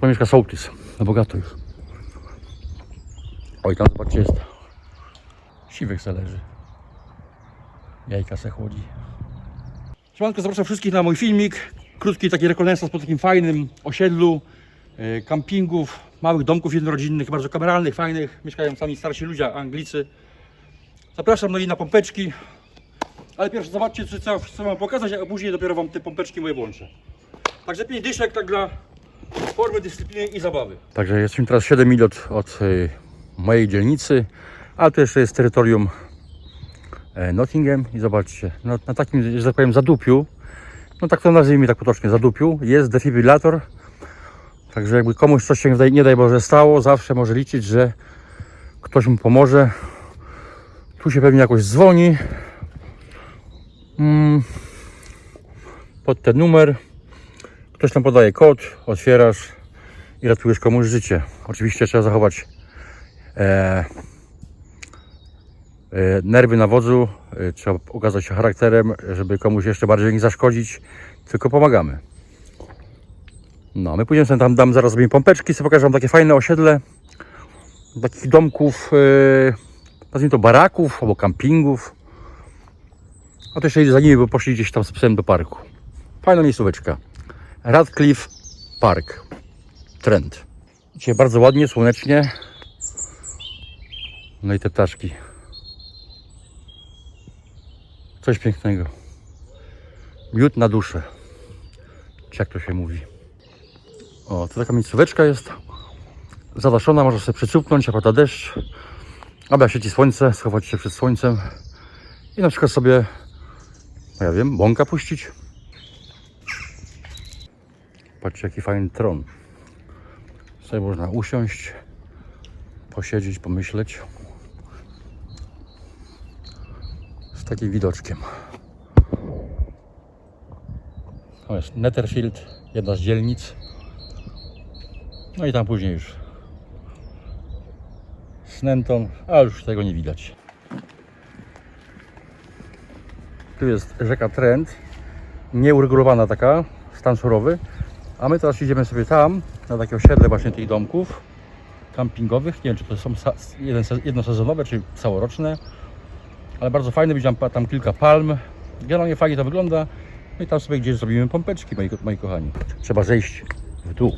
Tu mieszka sołtys, na bogato już. Oj, tam zobaczcie jest. Siwek se leży. Jajka se chłodzi. Siemanko, zapraszam wszystkich na mój filmik. Krótki taki rekonesans po takim fajnym osiedlu, e, kampingów, małych domków jednorodzinnych, bardzo kameralnych, fajnych. Mieszkają sami starsi ludzie, Anglicy. Zapraszam no i na pompeczki. Ale pierwsze zobaczcie, co, co wam pokazać, a później dopiero wam te pompeczki moje włączę. Także 5 dyszek tak dla formy, dyscypliny i zabawy. Także jesteśmy teraz 7 mil od, e, mojej dzielnicy, ale to jeszcze jest terytorium e, Nottingham i zobaczcie, no, na takim, że tak powiem, zadupiu, no tak to nazwijmy tak potocznie, zadupiu, jest defibrylator. Także jakby komuś coś się nie daj Boże stało, zawsze może liczyć, że ktoś mu pomoże. Tu się pewnie jakoś dzwoni. Mm, pod ten numer. Ktoś tam podaje kod, otwierasz i ratujesz komuś życie. Oczywiście trzeba zachować e, e, nerwy na wodzu, e, trzeba okazać się charakterem, żeby komuś jeszcze bardziej nie zaszkodzić, tylko pomagamy. No, my pójdziemy tam, dam zaraz sobie pompeczki, sobie pokażę wam takie fajne osiedle, takich domków, e, nazwijmy to baraków albo kampingów. A to jeszcze za nimi, bo poszli gdzieś tam z psem do parku. Fajna miejscóweczka. Radcliffe Park. Trend. Dzisiaj bardzo ładnie, słonecznie. No i te ptaszki. Coś pięknego. Miód na duszę. Czy jak to się mówi. O, to taka miejscóweczka jest. Zadaszona, można sobie przycupnąć, a pada deszcz. Jak świeci słońce, schować się przed słońcem. I na przykład sobie, no ja wiem, bąka puścić. Patrzcie jaki fajny tron. Sobie można usiąść, posiedzieć, pomyśleć. Z takim widoczkiem. To jest Netherfield, jedna z dzielnic. No i tam później już Snenton, a już tego nie widać. Tu jest rzeka Trent, nieuregulowana taka, stan surowy. A my teraz idziemy sobie tam, na takie osiedle właśnie tych domków kampingowych. Nie wiem, czy to są jednosezonowe, czy całoroczne. Ale bardzo fajne, widziałem tam kilka palm. Generalnie fajnie to wygląda. No i tam sobie gdzieś zrobimy pompeczki, moi, moi kochani. Trzeba zejść w dół.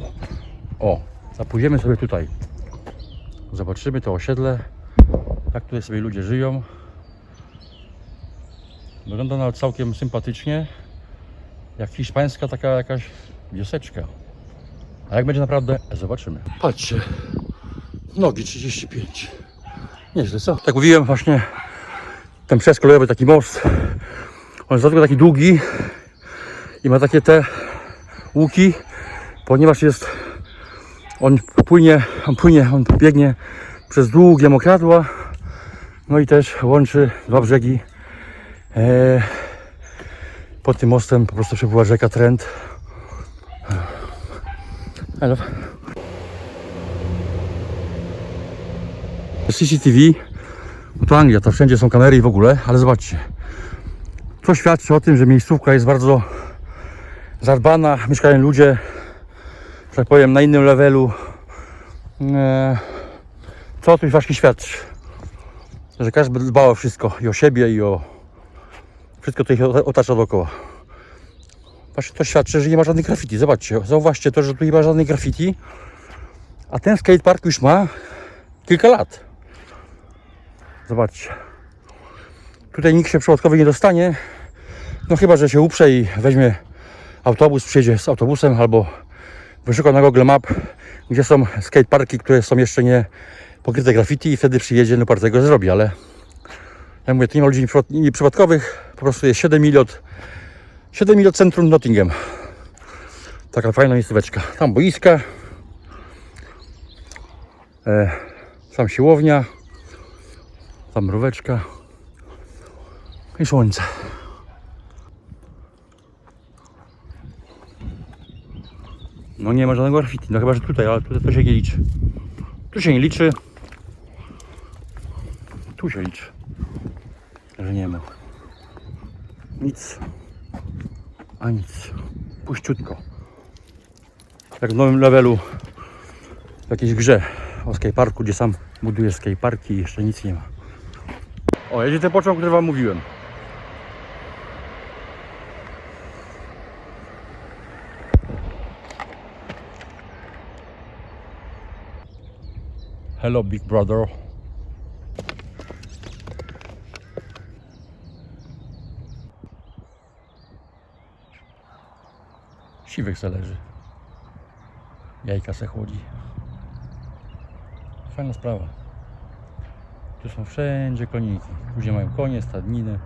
O, zapójdziemy sobie tutaj. Zobaczymy to osiedle, jak tutaj sobie ludzie żyją. Wygląda nawet całkiem sympatycznie. Jak hiszpańska taka jakaś wioseczka. A jak będzie naprawdę, zobaczymy. Patrzcie, nogi 35. Nieźle, co? Tak mówiłem właśnie, ten przejazd kolejowy, taki most, on jest dlatego taki długi i ma takie te łuki, ponieważ jest, on płynie, on płynie, on biegnie przez długie mokradła, no i też łączy dwa brzegi. E, pod tym mostem po prostu przepływa rzeka Trent. Hello. CCTV, bo to Anglia, to wszędzie są kamery i w ogóle, ale zobaczcie. To świadczy o tym, że miejscówka jest bardzo zadbana, mieszkają ludzie, że tak powiem, na innym levelu. E, Co o tym właśnie świadczy? Że każdy dba o wszystko i o siebie i o wszystko to ich otacza dookoła. Właśnie to świadczy, że nie ma żadnych graffiti. Zobaczcie, zauważcie to, że tu nie ma żadnych graffiti. A ten skatepark już ma kilka lat. Zobaczcie. Tutaj nikt się przypadkowy nie dostanie. No chyba, że się uprze i weźmie autobus, przyjedzie z autobusem albo wyszuka na Google Map, gdzie są skateparki, które są jeszcze nie pokryte graffiti i wtedy przyjedzie, no parę tego zrobi, ale ja mówię, to nie ma ludzi nieprzypad- nieprzypadkowych, po prostu jest 7 mil od 7 mil od centrum Nottingham. Taka fajna miejscóweczka. Tam boiska. E, tam siłownia. Tam mróweczka. I słońce. No nie ma żadnego graffiti, no chyba, że tutaj, ale tutaj to się nie liczy. Tu się nie liczy. Tu się liczy. Że nie ma. Nic. A nic. Puściutko. Jak w nowym levelu jakiejś grze o skateparku, gdzie sam buduję skateparki i jeszcze nic nie ma. O, jedzie ten pociąg, o którym wam mówiłem. Hello, big brother. Siwek se leży. Jajka se chłodzi. Fajna sprawa. Tu są wszędzie koniki. Ludzie mają konie, stadniny.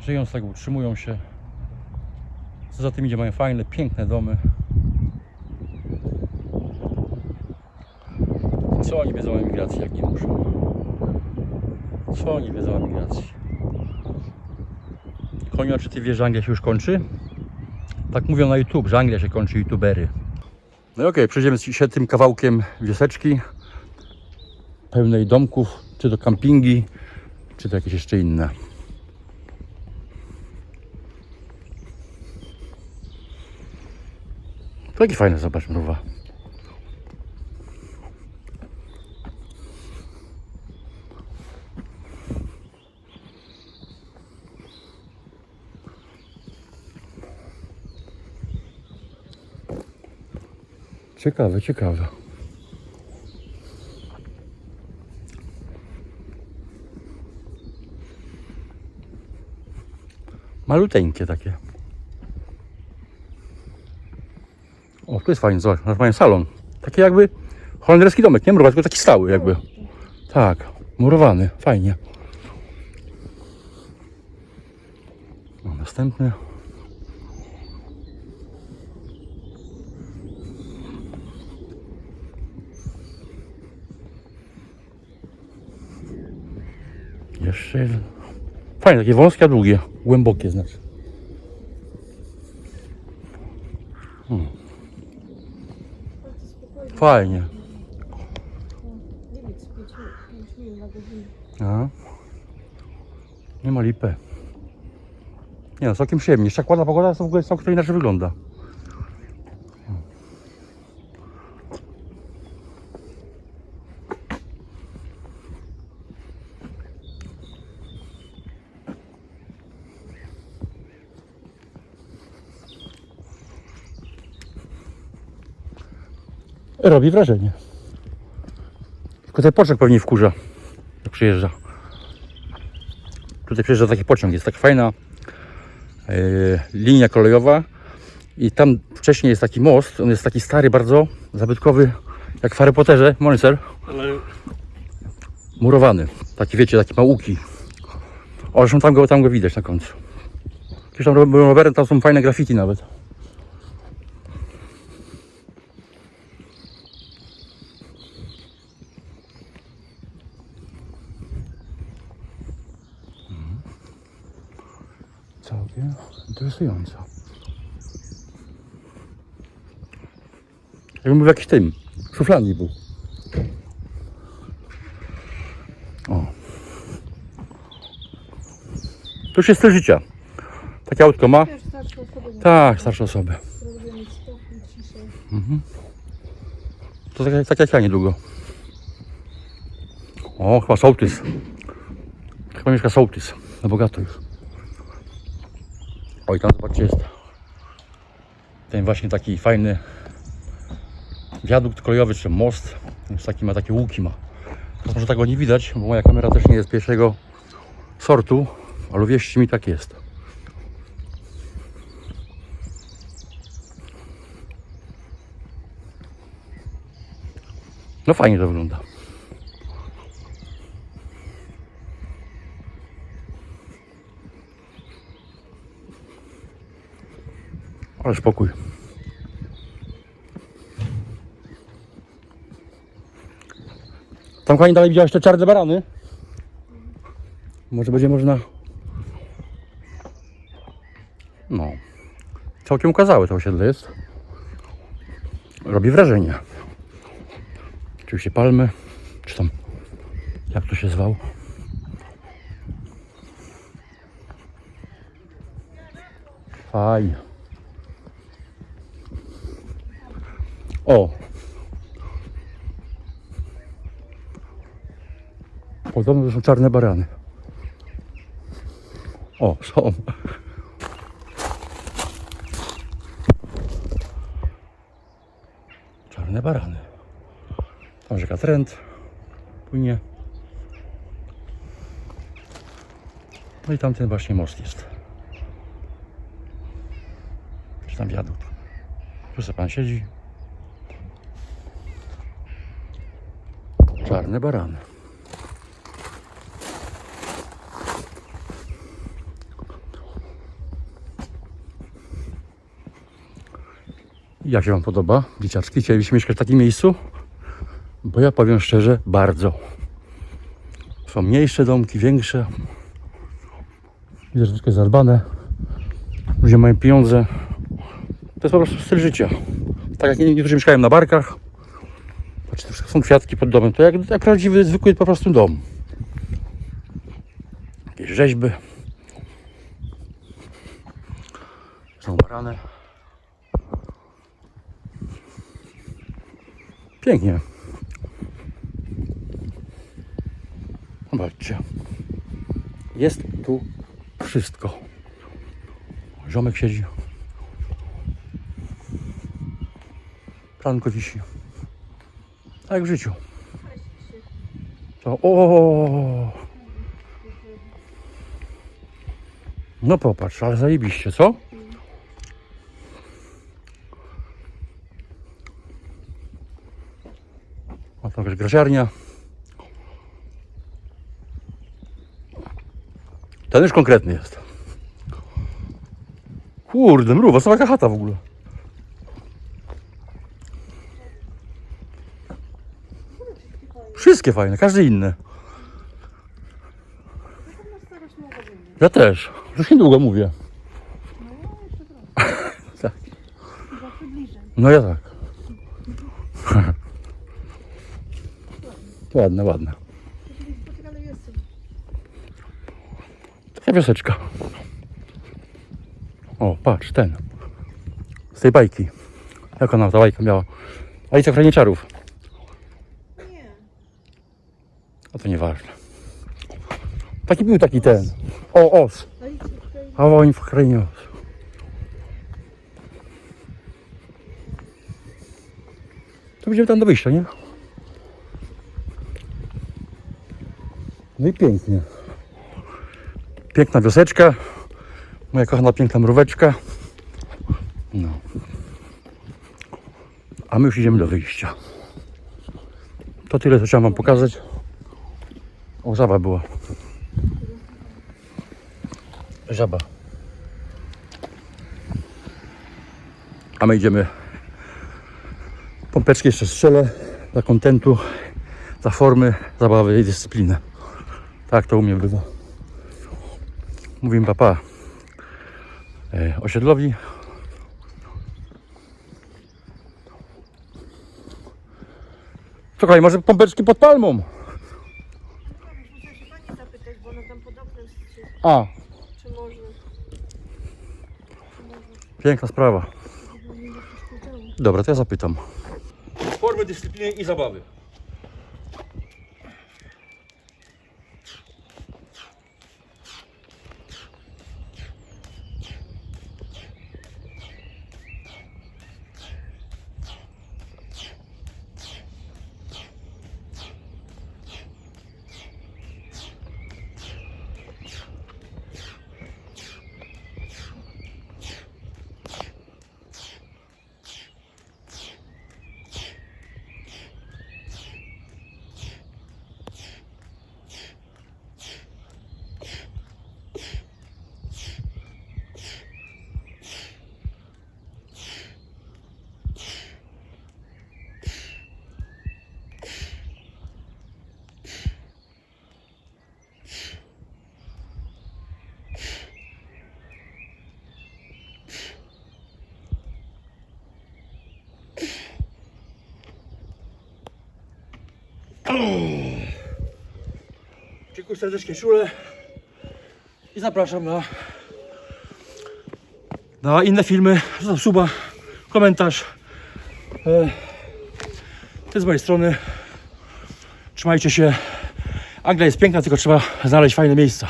Żyją z tego, utrzymują się. Co za tym idzie, mają fajne, piękne domy. Co oni wiedzą o emigracji, jak nie muszą? Co oni wiedzą o emigracji? Konio, czy ty wiesz, Anglia się już kończy? Tak mówią na YouTube, że Anglia się kończy, youtubery. No i okej, przejdziemy się tym kawałkiem wioseczki pełnej domków, czy to kampingi, czy to jakieś jeszcze inne. To jakie fajne, zobacz, mruwa. Ciekawe, ciekawe. Maluteńkie takie. O, tu jest fajnie, zobacz, normalnie salon. Taki jakby holenderski domek, nie murowany, tylko taki stały jakby. Tak, murowany, fajnie. O, następny. Jeszcze jeden. Fajne, takie wąskie, a długie. Głębokie znaczy. Hmm. Fajnie. Limit 5 mil na godzinę. A. Nie ma lipy. Nie no, całkiem przyjemnie. Jeszcze jak ładna pogoda, to w ogóle całkiem inaczej wygląda. Robi wrażenie. Tylko ten poczek pewnie wkurza, jak przyjeżdża. Tutaj przyjeżdża taki pociąg, jest tak fajna e, linia kolejowa i tam wcześniej jest taki most, on jest taki stary bardzo, zabytkowy, jak w Harry Potterze, Monitor, Ale murowany, taki wiecie, taki małuki. O, zresztą tam go, tam go widać na końcu. Gdzieś tam byłem rowerem, tam są fajne graffiti nawet. Całkiem interesująco. Jakbym był w jakimś tym, szufladni był. O. To już jest styl życia. Takie autko ma? Tak, starsze osoby. spokój, ciszę. To tak, tak jak ja niedługo. O, chyba sołtys. Chyba mieszka sołtys. Na bogato już. Oj, tam zobaczcie jest ten właśnie taki fajny wiadukt kolejowy, czy most. Już taki ma takie łuki ma. Teraz może tego nie widać, bo moja kamera też nie jest pierwszego sortu, ale wierzcie mi tak jest. No fajnie to wygląda. Ale spokój. Tam kochani dalej widziałeś te czarne barany? Może będzie można... No. Całkiem ukazałe to osiedle jest. Robi wrażenie. Oczywiście palmy, czy tam jak to się zwał. Fajnie. O! Podobno są czarne barany. O, są. Czarne barany. Tam rzeka trend płynie. No i tamten właśnie most jest. Czy tam wiadukt. Tu sobie pan siedzi, Czarne barany. Jak się Wam podoba, dzieciaczki? Chcielibyście mieszkać w takim miejscu? Bo ja powiem szczerze, bardzo. Są mniejsze domki, większe. Widzę, że wszystko jest zadbane. Ludzie mają pieniądze. To jest po prostu styl życia. Tak jak niektórzy mieszkają na barkach. To wszystko są kwiatki pod domem. To jak, jak prawdziwy, zwykły po prostu dom. Jakieś rzeźby. Są barany. Pięknie. Zobaczcie. Jest tu wszystko. Ziomek siedzi. Planko wisi. Tak w życiu. To, o. No popatrz, ale zajebiście, co? O, to jakaś graziarnia. Ten już konkretny jest. Kurde, mruwa, co taka chata w ogóle. Wszystkie fajne, mogę wymienić. Ja też. Już niedługo mówię. No. Tak. No ja tak. ładne, ładne. Taka wioseczka. O, patrz, ten. Z tej bajki. Jak ona ta bajka miała? Alicja w A to nieważne. Taki był taki ten. O, os. A oni w krainie os. To będziemy tam do wyjścia, nie? No i pięknie. Piękna wioseczka. Moja kochana piękna mróweczka. No. A my już idziemy do wyjścia. To tyle, co chciałem wam pokazać. O, żaba była. Żaba. A my idziemy. Pompeczki jeszcze strzelę dla kontentu, dla formy, zabawy i dyscypliny. Tak to u mnie bywa. Mówimy papa e, osiedlowi. Słuchaj, może pompeczki pod palmą. Muszę się pani zapytać, bo ona tam pod oknem się, A, czy może. piękna sprawa. Dobra, to ja zapytam. Formy dyscypliny i zabawy. Dziękuję serdecznie, Szule. I zapraszam na, na inne filmy. Zostaw suba, komentarz. E, to z mojej strony. Trzymajcie się. Anglia jest piękna, tylko trzeba znaleźć fajne miejsca.